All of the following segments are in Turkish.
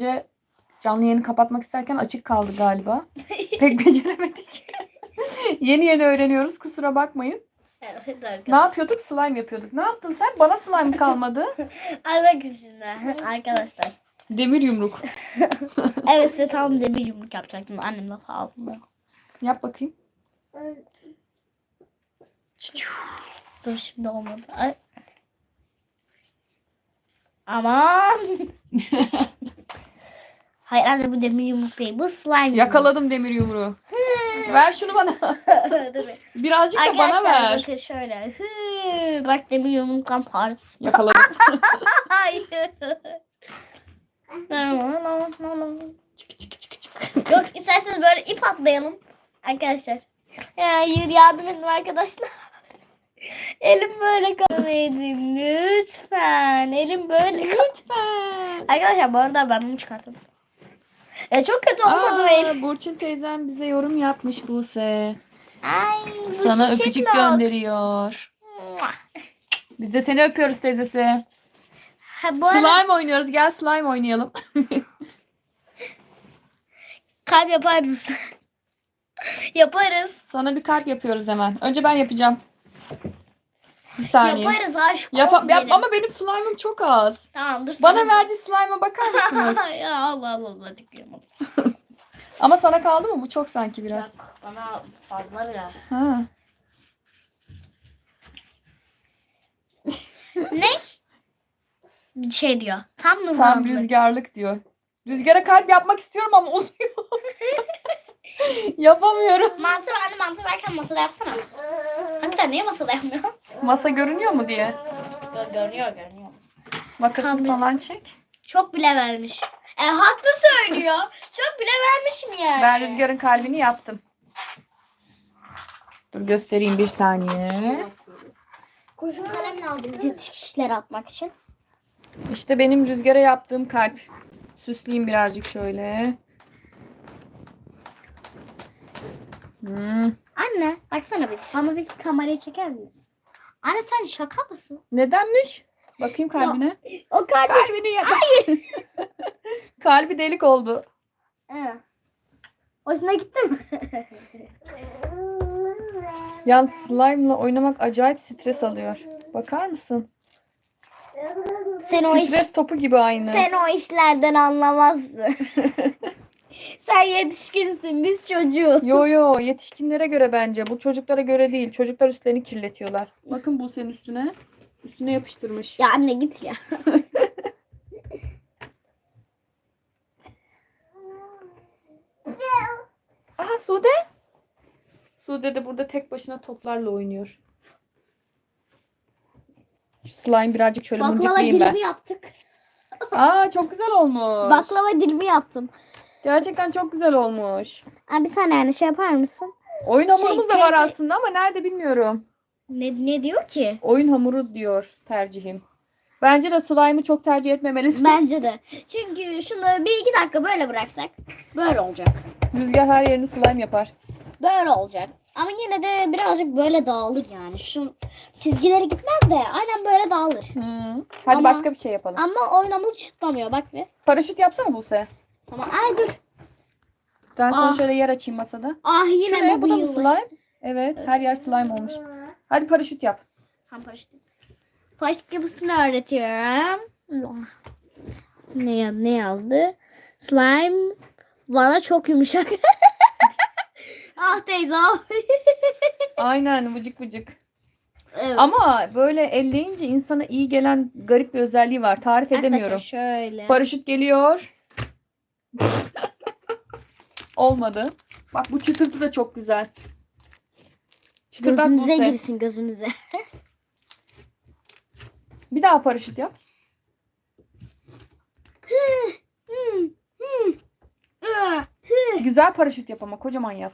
Önce canlı yayını kapatmak isterken açık kaldı galiba. Pek beceremedik. yeni yeni öğreniyoruz. Kusura bakmayın. Evet Ne arkadaşlar. yapıyorduk? Slime yapıyorduk. Ne yaptın sen? Bana slime kalmadı. Ay bakın şimdi arkadaşlar. Demir yumruk. Evet size tam demir yumruk yapacaktım. Annem laf ağzında. Yap bakayım. Dur şimdi olmadı. Ay. Aman. Hayır anne bu demir yumruk değil. Bu slime. Yakaladım demir yumruğu. Ver şunu bana. Birazcık da bana ver. bakın şöyle. Hı, bak demir yumruktan parçası. Yakaladım. Hayır. Yok çık çık çık çık. isterseniz böyle ip atlayalım. Arkadaşlar. Hayır yardım edin arkadaşlar. Elim böyle kalmayın lütfen. Elim böyle kal- Lütfen. Arkadaşlar bu arada ben bunu çıkarttım. E, çok kötü olmadı? Aa, Burçin teyzem bize yorum yapmış Buse. Ay, bu Sana çiçek öpücük yok. gönderiyor. Muah. Biz de seni öpüyoruz teyzesi. Ha, bu arada Slime oynuyoruz. Gel slime oynayalım. kalp yapar mısın? Yaparız. Sana bir kalp yapıyoruz hemen. Önce ben yapacağım. Bir saniye. Yaparız aşk. Yap, yap, benim. ama benim slime'ım çok az. Tamam dur. Bana sana- verdiği slime'a bakar mısınız? ya Allah Allah Allah dikliyorum. ama sana kaldı mı? Bu çok sanki biraz. Yok bana fazla biraz. Ha. ne? Bir şey diyor. Tam Tam numaralı. rüzgarlık diyor. Rüzgara kalp yapmak istiyorum ama uzuyor. Yapamıyorum. Mantı anne mantı verken masada yapsana. Hakikaten niye masada yapmıyor? Masa görünüyor mu diye. Gö- görünüyor görünüyor. Makasını Tam falan çek. Çok bile vermiş. E haklı söylüyor. Çok bile vermişim yani. Ben Rüzgar'ın kalbini yaptım. Dur göstereyim bir saniye. Kurşun kalem lazım bize dikişler atmak için. İşte benim Rüzgar'a yaptığım kalp. Süsleyeyim birazcık şöyle. Hmm. Anne baksana bir. Bana bir kamerayı çeker misin? Anne sen şaka mısın? Nedenmiş? Bakayım kalbine. O kalbi. Kalbini yap. Hayır. Kalbi delik oldu. He. Hoşuna gitti mi? Yalnız slime'la oynamak acayip stres alıyor. Bakar mısın? sen o iş, Stres topu gibi aynı. sen o işlerden anlamazsın. sen yetişkinsin biz çocuğuz. Yo yo yetişkinlere göre bence. Bu çocuklara göre değil. Çocuklar üstlerini kirletiyorlar. Bakın bu senin üstüne. Üstüne yapıştırmış. Ya anne git ya. Aha Sude. Sude de burada tek başına toplarla oynuyor. Şu slime birazcık şöyle Baklava mıncıklayayım ben. dilimi yaptık. Aa çok güzel olmuş. Baklava dilimi yaptım. Gerçekten çok güzel olmuş. Abi sen yani şey yapar mısın? Oyun hamurumuz da Şey, var aslında ama nerede bilmiyorum. Ne, ne diyor ki? Oyun hamuru diyor tercihim. Bence de slime'ı çok tercih etmemelisin. Bence de. Çünkü şunu bir iki dakika böyle bıraksak böyle olacak. Rüzgar her yerini slime yapar. Böyle olacak. Ama yine de birazcık böyle dağılır yani. Şu çizgileri gitmez de aynen böyle dağılır. Hadi Ama- başka bir şey yapalım. Ama oynamı çıtlamıyor bak bir. Paraşüt yapsana Buse. Tamam. Ay dur. Ben sana Ah. şöyle yer açayım masada. Ah yine Şuraya mi bu da mı yılbaşı? slime? Evet, her yer slime olmuş. Hadi paraşüt yap. Tam paraşüt. Paraşüt yapısını öğretiyorum. Ne, ya- ne yazdı? Slime bana çok yumuşak. ah teyze ah. Aynen vıcık vıcık. evet. Ama böyle elleyince insana iyi gelen garip bir özelliği var. Tarif edemiyorum. Arkadaşlar şöyle. Paraşüt geliyor. Olmadı. Bak bu çıtırtı da çok güzel. Çıtırdak Gözümüze Buse. girsin gözümüze. Bir daha paraşüt yap. Güzel paraşüt yap ama kocaman yap.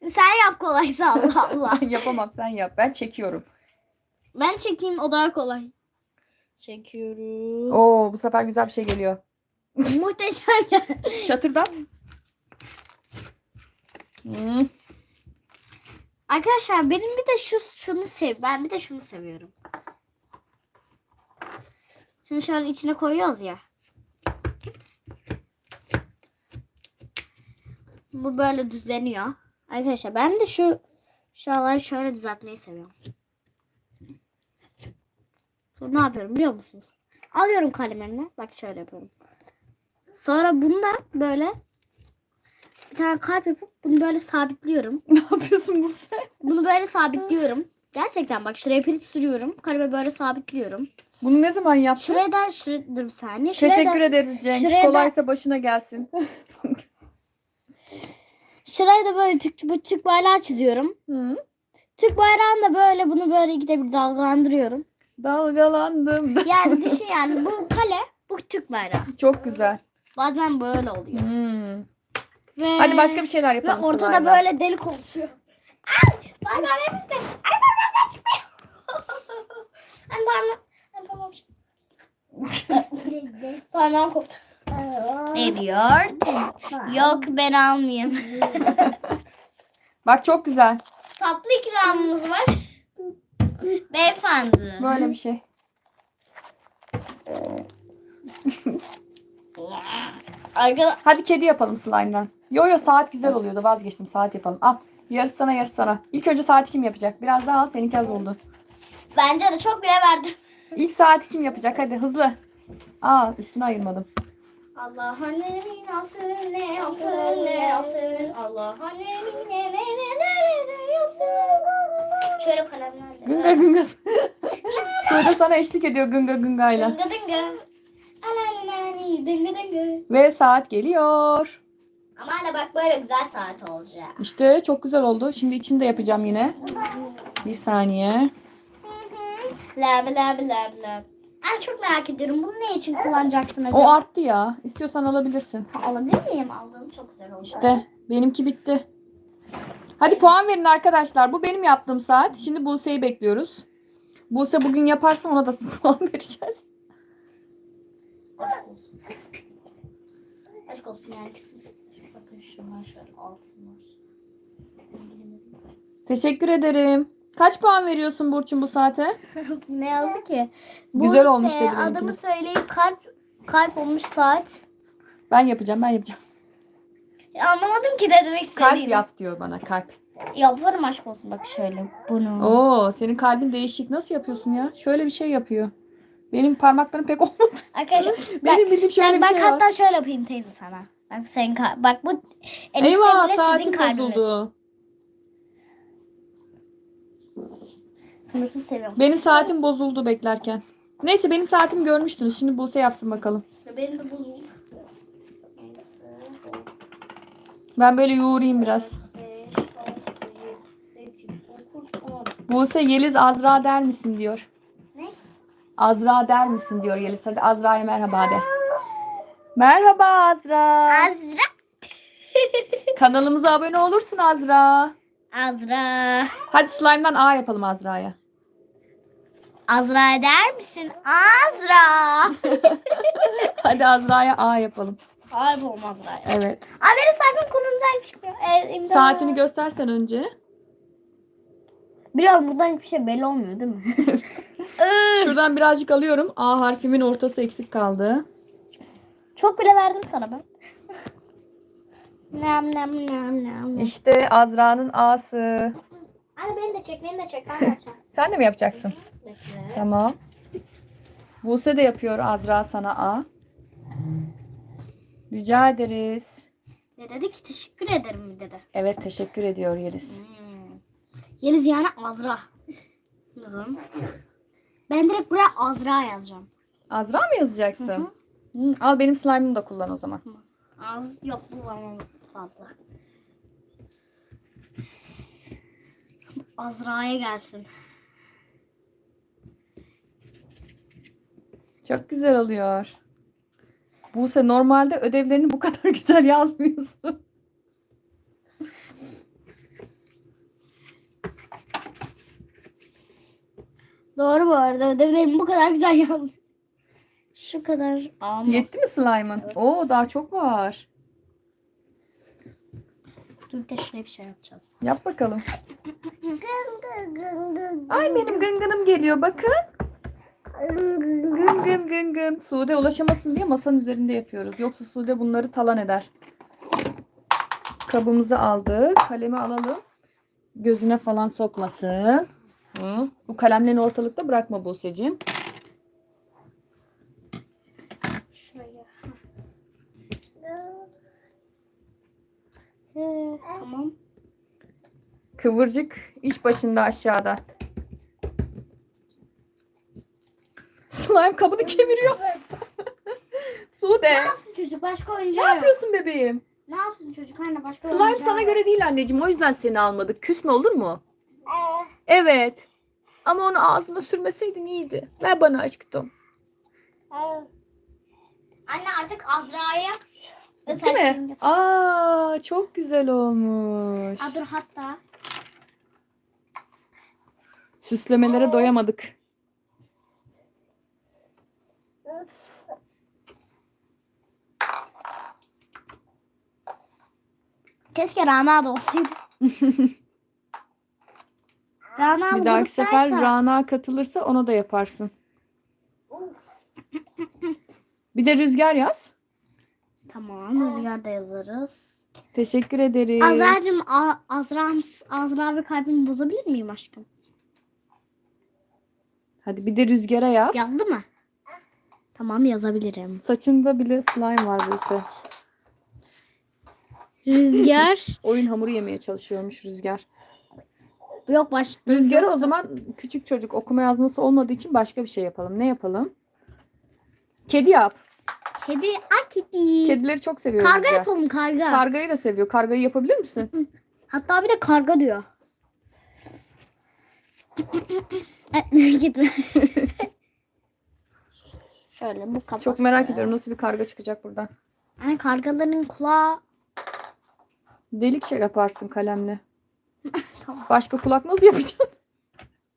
Sen yap kolaysa Allah Allah. Yapamam sen yap. Ben çekiyorum. Ben çekeyim o daha kolay. Çekiyorum. Oo bu sefer güzel bir şey geliyor. Muhteşem ya. Çatırdat. Hmm. Arkadaşlar benim bir de şu şunu sev. Ben bir de şunu seviyorum. Şunu şöyle içine koyuyoruz ya. Bu böyle düzleniyor. Arkadaşlar ben de şu şuraları şöyle düzeltmeyi seviyorum. Sonra ne yapıyorum biliyor musunuz? Alıyorum kalemimi. Bak şöyle yapıyorum. Sonra bunu da böyle bir tane kalp yapıp bunu böyle sabitliyorum. ne yapıyorsun Buse? Bunu böyle sabitliyorum. Gerçekten bak şuraya pirinç sürüyorum. Kalemi böyle sabitliyorum. Bunu ne zaman yaptın? Şuraya da şuraya dur bir saniye. Şuraya Teşekkür da, ederiz Cenk. şuraya da- Kolaysa başına gelsin. Şuraya da böyle Türk, Türk bayrağı çiziyorum. Hı. Türk bayrağını da böyle bunu böyle bir dalgalandırıyorum. Dalgalandım. Yani düşün yani bu kale bu Türk bayrağı. Çok güzel. Bazen böyle oluyor. Hmm. Ve, Hadi başka bir şeyler Ve yapalım. ortada slime'la. böyle delik oluşuyor. Ay! Bayrağı hepsi. Ay bayrağı çıkmıyor. Ay parmağım. Ay parmağım Parmağım koptu. Ne diyor? Yok ben almayayım. Bak çok güzel. Tatlı ikramımız var. Beyefendi. Böyle bir şey. Arkadaşlar Hadi kedi yapalım slime'dan. Yo yo saat güzel oluyordu. Vazgeçtim. Saat yapalım. Al. Yarısı sana yarısı sana. İlk önce saati kim yapacak? Biraz daha al. Seninki az oldu. bence de çok bile verdim. İlk saati kim yapacak? Hadi hızlı. Aa üstünü ayırmadım. Allah annemin yapsın ne yapsın ne yapsın Allah annemin ne ne ne ne ne yapsın Şöyle kalemlerle. Gınga gınga. Sude sana eşlik ediyor gınga gıngayla. Dıngı dıngı. Ve saat geliyor. Ama anne bak böyle güzel saat olacak. İşte çok güzel oldu. Şimdi içini de yapacağım yine. Bir saniye. Lab lab lab lab. Ben çok merak ediyorum. Bunu ne için kullanacaksın acaba? O arttı ya. İstiyorsan alabilirsin. Alabilir miyim? Aldığım çok güzel oldu. İşte benimki bitti. Hadi puan verin arkadaşlar. Bu benim yaptığım saat. Şimdi Buse'yi bekliyoruz. Buse bugün yaparsa ona da puan vereceğiz. Aşk olsun. Aşk olsun yani. Bakın şunlar şöyle altınlar. Teşekkür ederim. Kaç puan veriyorsun Burçin bu saate? ne yazdı ki? Güzel Buse, olmuş dedi Adımı benimkini. söyleyip kalp kalp olmuş saat. Ben yapacağım, ben yapacağım. Ya anlamadım ki ne demek istediğini. Kalp yap diyor bana, kalp. Yaparım aşk olsun bak şöyle. Bunu. Oo, senin kalbin değişik. Nasıl yapıyorsun ya? Şöyle bir şey yapıyor. Benim parmaklarım pek olmadı. Arkadaşlar Benim bildiğim şöyle bak, bir bak şey var. hatta şöyle yapayım teyze sana. Bak kal- bak bu Eyvah, bile sizin saatim kalbiniz. bozuldu. Sınırsız seviyorum. Benim saatim bozuldu beklerken. Neyse benim saatim görmüştünüz. Şimdi Buse yapsın bakalım. Benim de bozuldu. Ben böyle yoğurayım biraz. Buse Yeliz Azra der misin diyor. Azra der misin diyor Yeliz. Hadi Azra'ya merhaba de. Merhaba Azra. Azra. Kanalımıza abone olursun Azra. Azra. Hadi slime'dan A yapalım Azra'ya. Azra der misin? Azra. Hadi Azra'ya A yapalım. Harbi olmaz Azra. Evet. Aa benim sayfam kurulacak çıkmıyor. E, imza. Saatini göstersen önce. Biraz buradan hiçbir şey belli olmuyor değil mi? Ee, Şuradan birazcık alıyorum. A harfimin ortası eksik kaldı. Çok bile verdim sana ben. Nam nam nam nam. İşte Azra'nın A'sı. Anne beni de çek, beni de çek. Ben de yapacağım. Sen de mi yapacaksın? Tamam. Buse de yapıyor Azra sana A. Rica ederiz. Ne dedi ki? Teşekkür ederim mi dedi. Evet teşekkür ediyor Yeliz. Hmm. Yeliz yani Azra. Durun. Ben direkt buraya Azra yazacağım. Azra mı yazacaksın? Hı hı. Hı, Al benim slime'ımı da kullan o zaman. Az yok bu bana fazla. Azra'ya gelsin. Çok güzel oluyor. Buse normalde ödevlerini bu kadar güzel yazmıyorsun. Doğru bu arada. Ödevlerimi bu kadar güzel yazdım. Şu kadar ama. Yetti mi slime'ın? Oo daha çok var. Dur de şuraya bir şey yapacağız. Yap bakalım. Ay benim gıngınım geliyor bakın. Gın gın gın gın. Sude ulaşamasın diye masanın üzerinde yapıyoruz. Yoksa Sude bunları talan eder. Kabımızı aldık. Kalemi alalım. Gözüne falan sokmasın. Hı. Bu kalemlerini ortalıkta bırakma Buse'cim. Tamam. Kıvırcık iş başında aşağıda. Slime kabını kemiriyor. Sude. Ne yapsın çocuk? Başka Ne oyuncağı yok. yapıyorsun bebeğim? Ne yapsın çocuk? Anne başka Slime oyuncağı sana yok. göre değil anneciğim. O yüzden seni almadık. Küsme olur mu? Evet. Ama onu ağzına sürmeseydin iyiydi. Ver bana aşkım. Anne artık Azra'ya Değil mi? Aa çok güzel olmuş. Aa, dur hatta. Süslemelere doyamadık. Keşke Rana da olsaydı. Rana Bir dahaki sefer Rana katılırsa ona da yaparsın. Bir de Rüzgar yaz. Tamam Rüzgar da yazarız. Teşekkür ederiz. Azra'cığım A- Azra, Azra ve kalbimi bozabilir miyim aşkım? Hadi bir de Rüzgar'a yap. Yazdı mı? Tamam yazabilirim. Saçında bile slime var Buse. Rüzgar. Oyun hamuru yemeye çalışıyormuş Rüzgar. Yok baş. Rüzgar'a o zaman küçük çocuk okuma yazması olmadığı için başka bir şey yapalım. Ne yapalım? Kedi yap. Kedi. Aa kedi. Kedileri çok seviyor Karga Rüzgar. yapalım karga. Kargayı da seviyor. Kargayı yapabilir misin? Hatta bir de karga diyor. Gitme. Şöyle bu kafası. Çok merak ediyorum nasıl bir karga çıkacak buradan. Yani kargaların kulağı Delik şey yaparsın kalemle. Tamam. Başka kulak nasıl yapacaksın?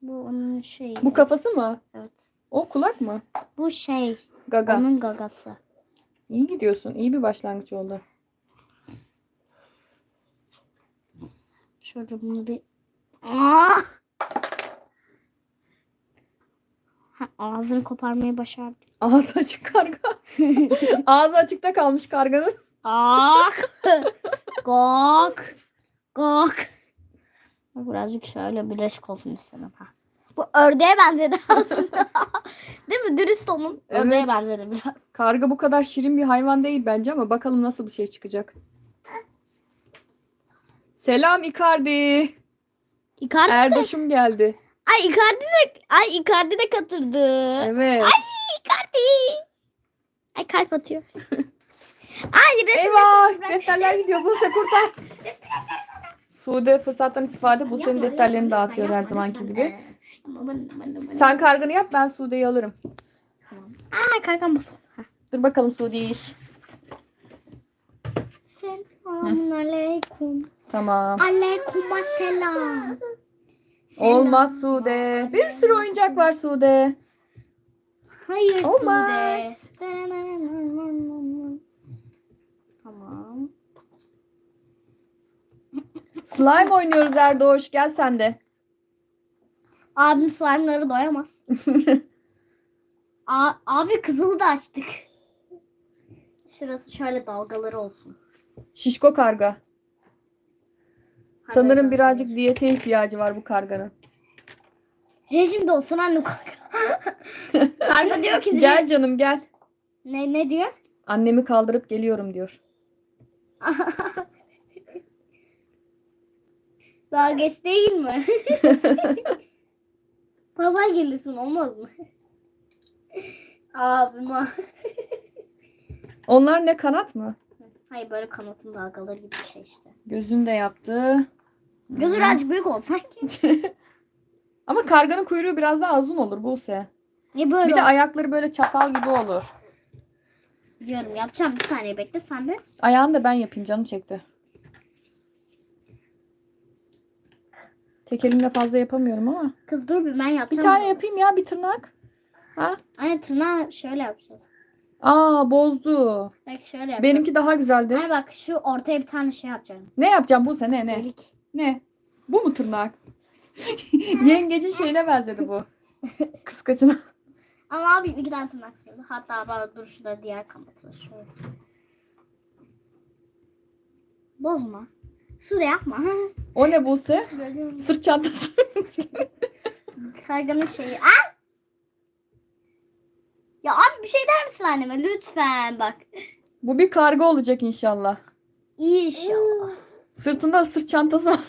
bu onun şeyi. Bu kafası mı? Evet. O kulak mı? Bu şey. Gaga. Onun gagası. İyi gidiyorsun. İyi bir başlangıç oldu. Şöyle bunu bir... Aa! Ha, ağzını koparmayı başardı. Ağzı açık karga. Ağzı açıkta kalmış karganın. Ak. Gok. Gok. Birazcık şöyle bileşik olsun istedim ha. Bu ördeğe benzedi aslında. Değil mi? Dürüst olun. Ördeğe Evet. benzedi biraz. Karga bu kadar şirin bir hayvan değil bence ama bakalım nasıl bir şey çıkacak. Selam Icardi. Icardi. Erdoş'um geldi. Ay Icardi de, ay Icardi de katırdı. Evet. Ay Icardi. Ay kalp atıyor. ay resim Eyvah! Defterler gidiyor. Buse kurtar. Sude fırsattan istifade Buse'nin defterlerini dağıtıyor her zamanki gibi. Sen kargını yap ben Sude'yi alırım. Aa kankam bu. Dur bakalım Sude iş. Selamun aleyküm. Tamam. Aleyküm selam. Olmaz Sude. Bir sürü oyuncak var Sude. Hayır Olmaz. Sude. Tamam. Slime oynuyoruz Erdoş. Gel sen de. Abim slime'ları doyamaz. A- abi kızılı da açtık. Şurası şöyle dalgaları olsun. Şişko karga. Hadi Sanırım bakalım. birazcık diyete ihtiyacı var bu karganın. Rejimde olsun anne karga. karga diyor ki Gel canım gel. Ne ne diyor? Annemi kaldırıp geliyorum diyor. Daha geç değil mi? Pazar gelirsin olmaz mı? Abim. Onlar ne kanat mı? Hayır böyle kanatın dalgaları gibi bir şey işte. Gözünü de yaptı. Gözü birazcık büyük oldu sanki. Ama karganın kuyruğu biraz daha uzun olur Buse. Niye böyle Bir de ayakları böyle çatal gibi olur. diyorum yapacağım bir saniye bekle sen de. Ayağını da ben yapayım canım çekti. Tek elimle fazla yapamıyorum ama. Kız dur bir ben Bir yapacağım. tane yapayım ya bir tırnak. Ha? Ay tırnağı şöyle yapacağız. Aa bozdu. Bak şöyle yapacağız. Benimki daha güzeldi. Ay bak şu ortaya bir tane şey yapacağım. Ne yapacağım Buse ne ne? Delik. Ne? Bu mu tırnak? Yengecin şeyine benzedi bu. Kıskaçına. Ama abi iki tane tırnak sığdı. Hatta bana dur şurada diğer kanatı şöyle. Bozma. Su da yapma. O ne Buse? Sırt çantası. Karganın şeyi. Aa! Ya abi bir şey der misin anneme lütfen bak. Bu bir karga olacak inşallah. İyi inşallah. Sırtında sırt çantası var.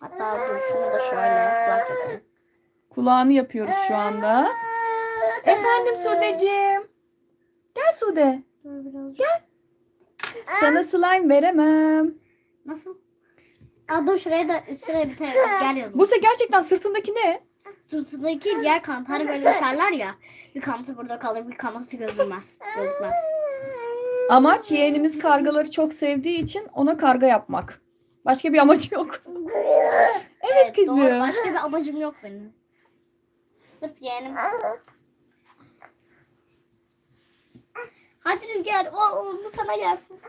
Hatta dur şunu da şöyle kulak. Kulağını yapıyoruz şu anda. Efendim Sudeciğim. Gel Sude. Dur biraz. Gel. Sana slime veremem. Nasıl? Aa dur şuraya da üstüne bir tane gel yazın. Buse gerçekten sırtındaki ne? Sırtındaki diğer kanat hani böyle düşerler ya. Bir kanatı burada kalır bir kanatı gözükmez. Gözükmez. Amaç yeğenimiz kargaları çok sevdiği için ona karga yapmak. Başka bir amacı yok. Evet kızım. Doğru başka bir amacım yok benim. Sırf yeğenim. Hadi Rüzgar o, o bu sana gelsin.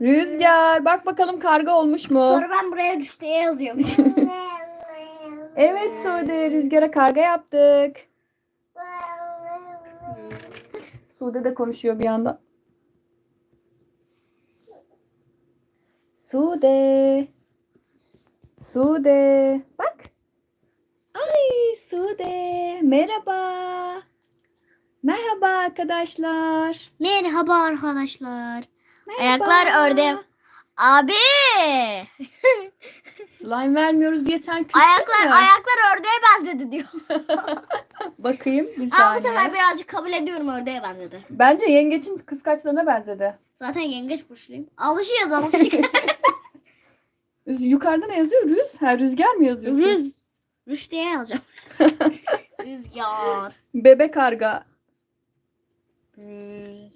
Rüzgar bak bakalım karga olmuş mu? Sonra ben buraya düştüye yazıyorum. Evet Sude Rüzgar'a karga yaptık. Sude de konuşuyor bir yandan. Sude. Sude. Bak. Ay Sude. Merhaba. Merhaba arkadaşlar. Merhaba arkadaşlar. Merhaba. Ayaklar ördeğim. Abi. Slime vermiyoruz diye sen küstün ayaklar mü? ayaklar ördeğe benzedi diyor. Bakayım bir Ama bu saniye. sefer birazcık kabul ediyorum ördeğe benzedi. Bence yengeçin kıskaçlarına benzedi. Zaten yengeç burçluyum. Alışıyoruz alışık. Yukarıda ne yazıyor? Rüz? Ha, rüzgar mı yazıyorsun? Rüz. Rüş diye yazacağım. Rüzgar. Bebek karga. Rüz.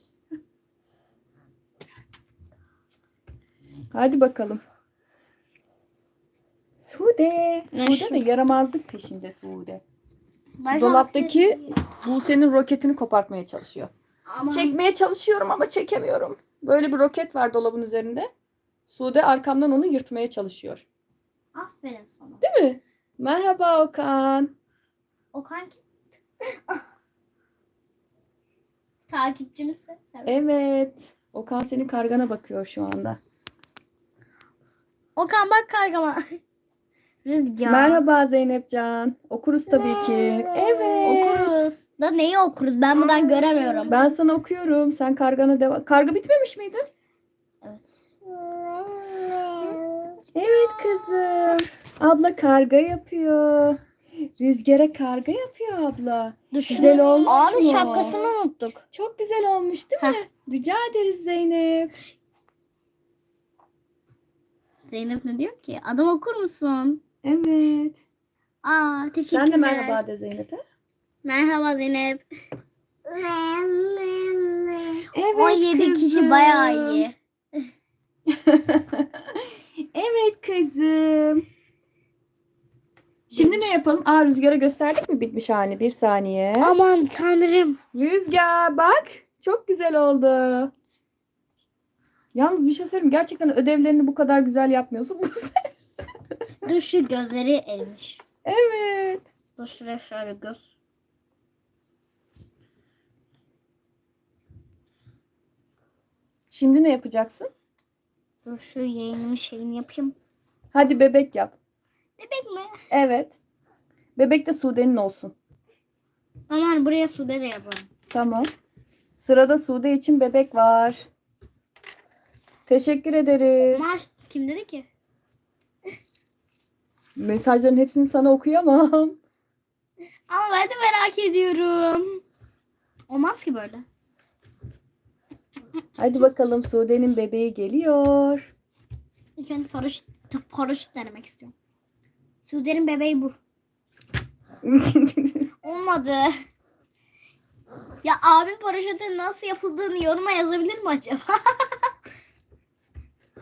Hadi bakalım. Sude. Sude de yaramazlık peşinde Sude. Ben Dolaptaki Buse'nin roketini kopartmaya çalışıyor. Aman. Çekmeye çalışıyorum ama çekemiyorum. Böyle bir roket var dolabın üzerinde. Sude arkamdan onu yırtmaya çalışıyor. Aferin sana. Değil mi? Merhaba Okan. Okan kim? Takipçimizsin. Evet. Evet. Okan senin kargana bakıyor şu anda. Okan bak kargama. Rüzgar. Merhaba Zeynepcan. Okuruz tabii ki. Evet. Okuruz. Da neyi okuruz? Ben buradan göremiyorum. Ben sana okuyorum. Sen kargana devam. Karga bitmemiş miydi? Evet. Evet kızım. Abla karga yapıyor. Rüzgara karga yapıyor abla. Güzel olmuş Abi mu? şapkasını unuttuk. Çok güzel olmuş değil mi? Rica ederiz Zeynep. Zeynep ne diyor ki? Adam okur musun? Evet. Aa teşekkürler. Sen de merhaba de Zeynep'e. Merhaba Zeynep. Evet 17 kişi kızım. bayağı iyi. evet kızım. Şimdi ne yapalım? Aa Rüzgar'a gösterdik mi bitmiş halini? Bir saniye. Aman tanrım. Rüzgar bak. Çok güzel oldu. Yalnız bir şey söyleyeyim. Gerçekten ödevlerini bu kadar güzel yapmıyorsun. Bu se- Dur şu gözleri elmiş. evet. Dur şuraya şöyle göz. Şimdi ne yapacaksın? Dur şu yeğenimin şeyini yapayım. Hadi bebek yap. Bebek mi? Evet. Bebek de Sude'nin olsun. Aman buraya su da yapalım. Tamam. Sırada Sude için bebek var. Teşekkür ederiz. Maaş kim dedi ki? Mesajların hepsini sana okuyamam. Ama ben de merak ediyorum. Olmaz ki böyle. Hadi bakalım Sude'nin bebeği geliyor. İlk önce paraşüt, paraşüt denemek istiyorum. Sude'nin bebeği bu. Olmadı. Ya abim paraşütün nasıl yapıldığını yoruma yazabilir mi acaba?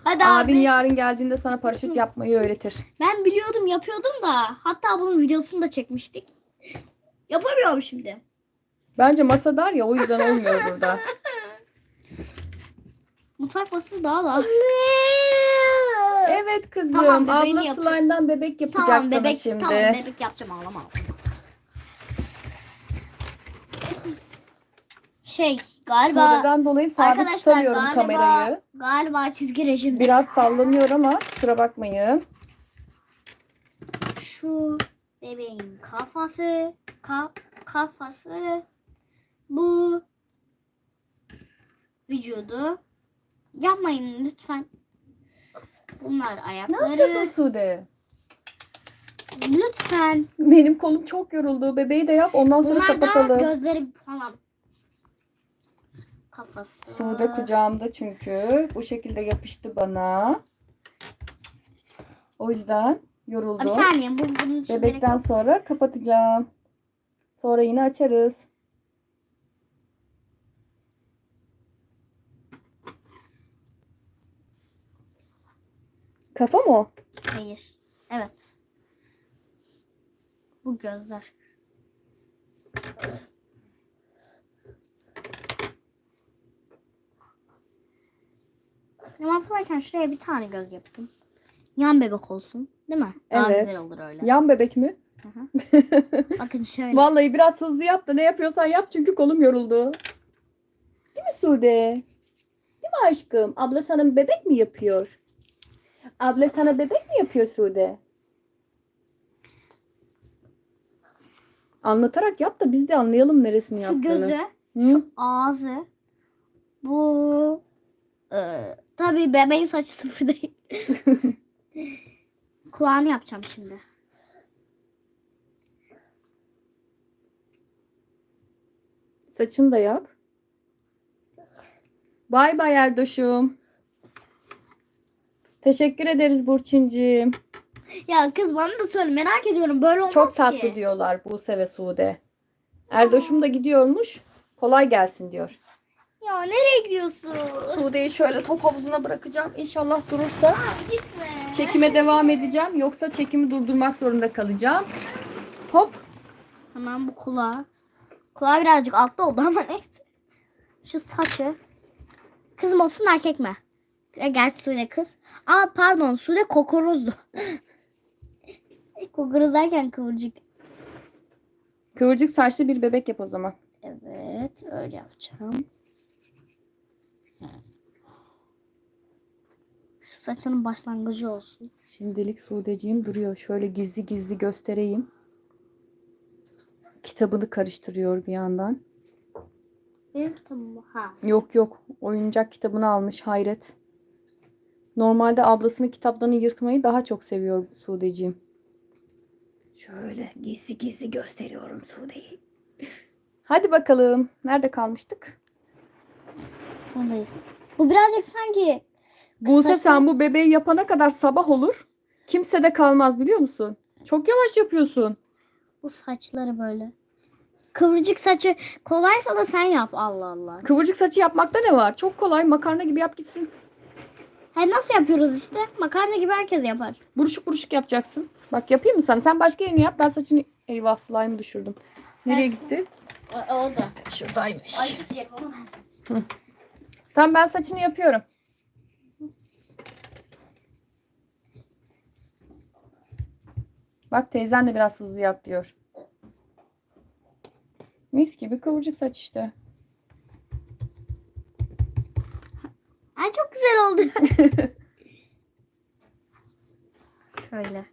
Hadi Abin abi. yarın geldiğinde sana paraşüt yapmayı öğretir. Ben biliyordum yapıyordum da. Hatta bunun videosunu da çekmiştik. Yapamıyorum şimdi. Bence masa dar ya o yüzden olmuyor burada. Mutfak masası daha da. Evet kızım. Tamam, bebeğini Abla yapayım. slime'dan bebek yapacak Tamam sana bebek, şimdi. tamam bebek yapacağım ağlama. Şey Galiba Sude'den dolayı sabit arkadaşlar tutamıyorum galiba kamerayı. galiba çizgi rejimde. Biraz sallanıyor ama kusura bakmayın. Şu bebeğin kafası ka, kafası bu vücudu yapmayın lütfen. Bunlar Ne ayakları. yapıyorsun Sude? Lütfen. Benim kolum çok yoruldu. Bebeği de yap ondan sonra Bunlar kapatalım. gözleri falan. Kafası. Sude kucağımda çünkü. Bu şekilde yapıştı bana. O yüzden yoruldum. saniye bu bunun gerek Bebekten sonra kapatacağım. Sonra yine açarız. Kafa mı o? Hayır. Evet. Bu gözler. Yaman varken şuraya bir tane göz yapayım. Yan bebek olsun. Değil mi? Daha Evet. güzel olur öyle. Yan bebek mi? Hı hı. Bakın şöyle. Vallahi biraz hızlı yap da ne yapıyorsan yap çünkü kolum yoruldu. Değil mi Sude? Değil mi aşkım? Abla sana bebek mi yapıyor? Abla sana bebek mi yapıyor Sude? Anlatarak yap da biz de anlayalım neresini Şu yaptığını. gözü, Hı? ağzı. Bu e, tabii bebeğin saçı sıfır değil. Kulağını yapacağım şimdi. Saçını da yap. Bay bay Erdoş'um. Teşekkür ederiz Burçinciğim. Ya kız bana da söyle merak ediyorum böyle olmaz Çok tatlı ki. diyorlar Buse ve Sude. Erdoş'um da gidiyormuş. Kolay gelsin diyor. Ya nereye gidiyorsun? Sude'yi şöyle top havuzuna bırakacağım. İnşallah durursa Gitme. çekime devam edeceğim. Yoksa çekimi durdurmak zorunda kalacağım. Hop. Hemen bu kulağı. Kulağı birazcık altta oldu ama neyse. Şu saçı. Kız mı olsun erkek mi? E, gerçi Sude kız. Aa pardon Sude kokorozdu. Kokoroz derken kıvırcık. Kıvırcık saçlı bir bebek yap o zaman. Evet öyle yapacağım. Şu saçının başlangıcı olsun. Şimdilik Sude'ciğim duruyor. Şöyle gizli gizli göstereyim. Kitabını karıştırıyor bir yandan. Benim kitabım bu. Ha. Yok yok. Oyuncak kitabını almış hayret. Normalde ablasının kitaplarını yırtmayı daha çok seviyor Sude'ciğim. Şöyle gizli gizli gösteriyorum Sude'yi. Hadi bakalım. Nerede kalmıştık? Buradayız. Bu birazcık sanki Buse sen bu bebeği yapana kadar sabah olur. Kimse de kalmaz biliyor musun? Çok yavaş yapıyorsun. bu saçları böyle. Kıvırcık saçı kolaysa da sen yap Allah Allah. Kıvırcık saçı yapmakta ne var? Çok kolay. Makarna gibi yap gitsin. He nasıl yapıyoruz işte? Makarna gibi herkes yapar. Buruşuk buruşuk yapacaksın. Bak yapayım mı sana? Sen başka yerini yap. Ben saçını... Eyvah slime'ı düşürdüm. Nereye Evet. gitti? oldu. Şuradaymış. Ay gidecek onu. Tamam ben saçını yapıyorum. Bak teyzen de biraz hızlı yap diyor. Mis gibi kıvırcık saç işte. Ay çok güzel oldu. Şöyle.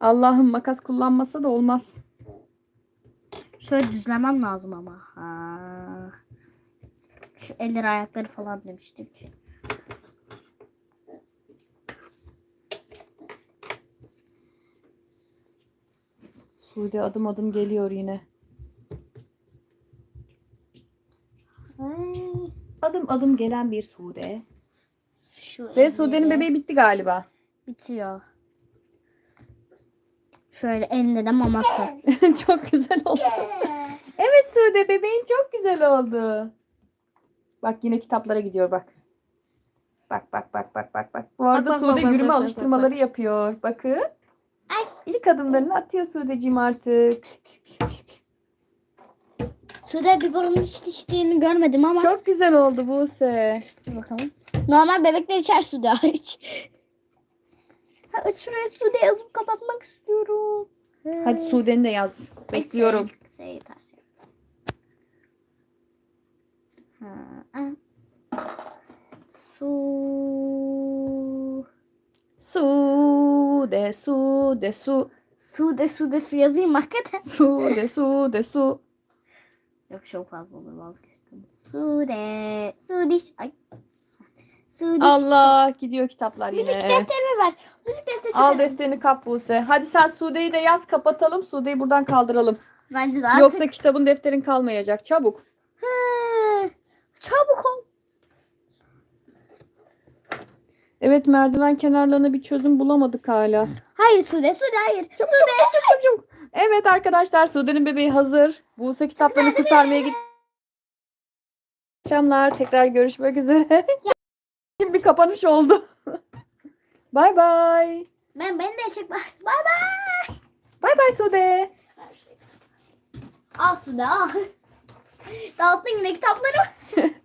Allah'ım makas kullanmasa da olmaz. Şöyle düzlemem lazım ama. Ha. Şu eller ayakları falan demiştik. Sude adım adım geliyor yine. Adım adım gelen bir Sude. Şu Ve Sude'nin bebeği bitti galiba. bitiyor. Şöyle elinde de maması. çok güzel oldu. Evet Sude bebeğin çok güzel oldu. Bak yine kitaplara gidiyor bak. Bak bak bak bak bak bak. Bu arada bak, Sude bak, bak, yürüme bak, bak, alıştırmaları yapıyor. Bakın. Ay. İlk adımlarını atıyor Sude'cim artık. Sude biberonun hiç içtiğini görmedim ama. Çok güzel oldu Buse. Dur bakalım. Normal bebekler içer Sude hariç. Ha, şuraya Sude yazıp kapatmak istiyorum. Hadi Sude'ni de yaz. Bekliyorum. Neyse, neyse, yeter. Su. Sude, sude, su. Su de su de su yazayım hakikaten. Sude, sude, su. Yok çok fazla olur vazgeçtim. Su de. Su diş. Ay. Su diş. Allah gidiyor kitaplar Müzik yine. defterimi ver. Müzik defteri Al defterini kap Buse. Hadi sen Sude'yi de yaz kapatalım. Sude'yi buradan kaldıralım. Bence de artık. Yoksa kitabın defterin kalmayacak. Çabuk. Hı. Çabuk ol. Evet merdiven kenarlarına bir çözüm bulamadık hala. Hayır Sude, Sude hayır. Çabuk çabuk çabuk çabuk çabuk. Evet arkadaşlar Sude'nin bebeği hazır. Buse kitaplarını kurtarmaya gidiyor. Akşamlar tekrar görüşmek üzere. bir kapanış oldu. Bay bay. Ben beni de çek. Bay bay. Bay bay Sude. Al Sude al. Dağıttın yine kitapları.